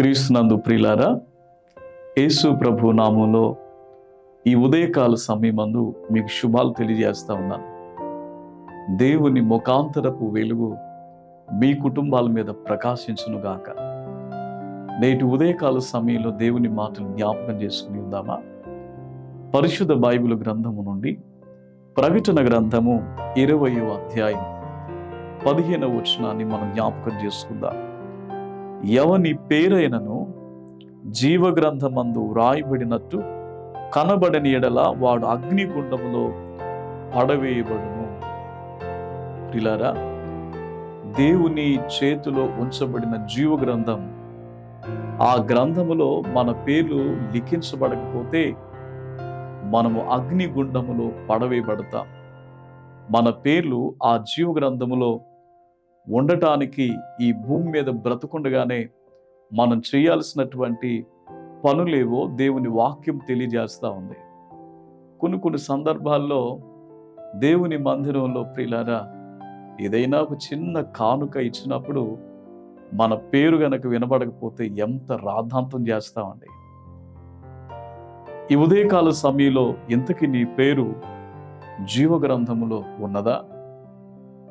క్రీస్తునందు ప్రియులారా యేసు ప్రభు నామంలో ఈ ఉదయకాల సమయమందు మీకు శుభాలు తెలియజేస్తా ఉన్నాను. దేవుని ముఖాంతరపు వెలుగు మీ కుటుంబాల మీద ప్రకాశించునుగాక నేటి ఉదయకాల సమయంలో దేవుని మాటలు జ్ఞాపకం చేసుకుని ఉందామా? పరిశుద్ధ బైబిల్ గ్రంథము నుండి ప్రకటన గ్రంథము ఇరవయో అధ్యాయం పదిహేనవ వచనాన్ని మనం జ్ఞాపకం చేసుకుందాం. ఎవని పేరైనను జీవగ్రంథమందు వ్రాయబడినట్టు కనబడని ఎడల వాడు అగ్నిగుండములో పడవేయబడును. ప్రిలారా దేవుని చేతిలో ఉంచబడిన జీవ గ్రంథం ఆ గ్రంథములో మన పేర్లు లిఖించబడకపోతే మనము అగ్నిగుండములో పడవేయబడతాం. మన పేర్లు ఆ జీవ గ్రంథములో ఉండటానికి ఈ భూమి మీద బ్రతుకుండగానే మనం చేయాల్సినటువంటి పనులేవో దేవుని వాక్యం తెలియజేస్తూ ఉంది. కొన్ని కొన్ని సందర్భాల్లో దేవుని మందిరంలో ప్రియులారా ఏదైనా ఒక చిన్న కానుక ఇచ్చినప్పుడు మన పేరు గనక వినబడకపోతే ఎంత రాద్ధాంతం చేస్తామండి ఈ ఉదయకాల సమయంలో ఇంతకీ నీ పేరు జీవగ్రంథములో ఉన్నదా?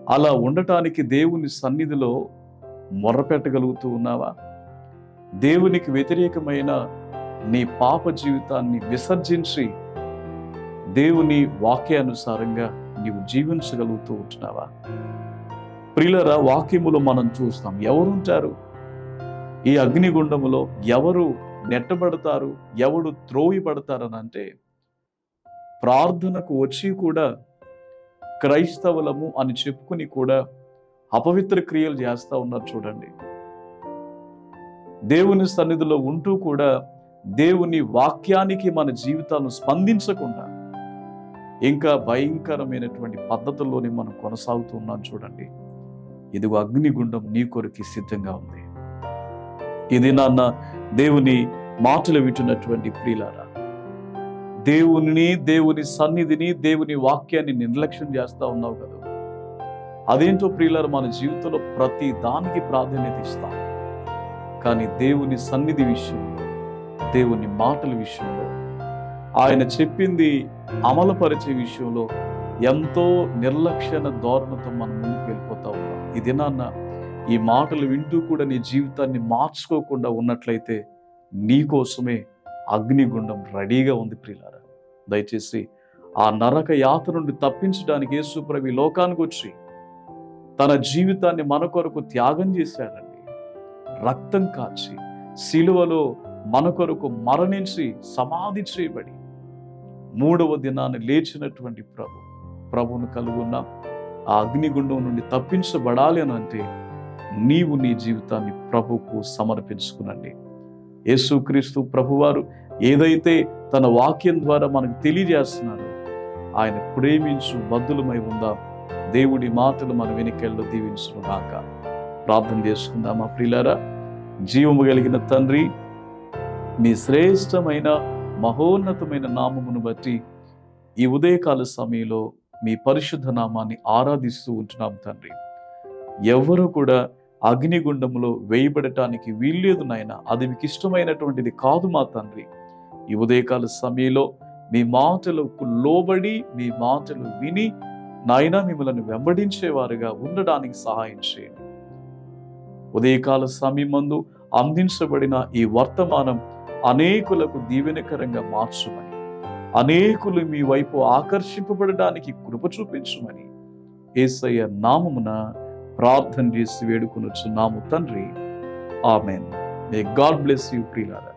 అలా ఉండటానికి దేవుని సన్నిధిలో మొర్రపెట్టగలుగుతూ ఉన్నావా? దేవునికి వ్యతిరేకమైన నీ పాప జీవితాన్ని విసర్జించి దేవుని వాక్యానుసారంగా నీవు జీవించగలుగుతూ ఉంటున్నావా? ప్రిలర వాక్యములో మనం చూస్తాం ఎవరుంటారు? ఈ అగ్నిగుండములో ఎవరు నెట్టబడతారు? ఎవడు త్రోయిపడతారని అంటే ప్రార్థనకు వచ్చి కూడా క్రైస్తవులము అని చెప్పుకుని కూడా అపవిత్ర క్రియలు చేస్తూ ఉన్నారు చూడండి. దేవుని సన్నిధిలో ఉంటూ కూడా దేవుని వాక్యానికి మన జీవితాలను స్పందించకుండా ఇంకా భయంకరమైనటువంటి పద్ధతుల్లోనే మనం కొనసాగుతూ ఉన్నాం చూడండి. ఇదిగో అగ్నిగుండం నీ కొరకు సిద్ధంగా ఉంది. ఇది నాన్న దేవుని మాటలు వింటున్నటువంటి ప్రియులారా దేవుని దేవుని సన్నిధిని దేవుని వాక్యాన్ని నిర్లక్ష్యం చేస్తూ ఉన్నావు కదా. అదేంటో ప్రియులారు మన జీవితంలో ప్రతి దానికి ప్రాధాన్యత ఇస్తాం. కానీ దేవుని సన్నిధి విషయంలో దేవుని మాటల విషయంలో ఆయన చెప్పింది అమలుపరిచే విషయంలో ఎంతో నిర్లక్ష్యన ధోరణతో మనం ముందుకు వెళ్ళిపోతా ఉన్నాం. ఇది నాన్న ఈ మాటలు వింటూ కూడా నీ జీవితాన్ని మార్చుకోకుండా ఉన్నట్లయితే నీ కోసమే అగ్నిగుండం రెడీగా ఉంది ప్రియులారా. దయచేసి ఆ నరక యాత్ర నుండి తప్పించడానికి యేసుప్రభు లోకానికి వచ్చి తన జీవితాన్ని మన కొరకు త్యాగం చేశాడండి. రక్తం కాచి శిలువలో మన కొరకు మరణించి సమాధి చేయబడి మూడవ దినాన్ని లేచినటువంటి ప్రభు ప్రభును కలుగున్న ఆ అగ్నిగుండం నుండి తప్పించబడాలి అని అంటే నీవు నీ జీవితాన్ని ప్రభుకు సమర్పించుకునండి. యేసుక్రీస్తు ప్రభువారు ఏదైతే తన వాక్యం ద్వారా మనకు తెలియజేస్తున్నారో ఆయన ప్రేమించు బద్దులమై ఉందా. దేవుడి మాటలు మన వెనుకెళ్ళలో దీవించును గాక ప్రార్థన చేసుకుందామా ప్రిలారా? జీవము కలిగిన తండ్రి మీ శ్రేష్టమైన మహోన్నతమైన నామమును బట్టి ఈ ఉదయకాల సమయంలో మీ పరిశుద్ధ నామాన్ని ఆరాధిస్తూ ఉంటున్నాం తండ్రి. ఎవరు కూడా అగ్నిగుండములో వేయబడటానికి వీల్లేదు నాయన. అది మీకు ఇష్టమైనటువంటిది కాదు మా తండ్రి. ఈ ఉదయకాల సమయంలో మీ మాటలకు లోబడి మీ మాటలు విని నాయన మిమ్మల్ని వెంబడించేవారుగా ఉండడానికి సహాయం చేయండి. ఉదయకాల సమయమందు అందించబడిన ఈ వర్తమానం అనేకులకు దీవెనకరంగా మార్చుమని అనేకులు మీ వైపు ఆకర్షింపబడడానికి కృప చూపించమని ఏసయ్య నామమున ప్రార్థన చేసి వేడుకొనొచ్చు నాము తండ్రి. Amen. May God bless you ప్రియులారా.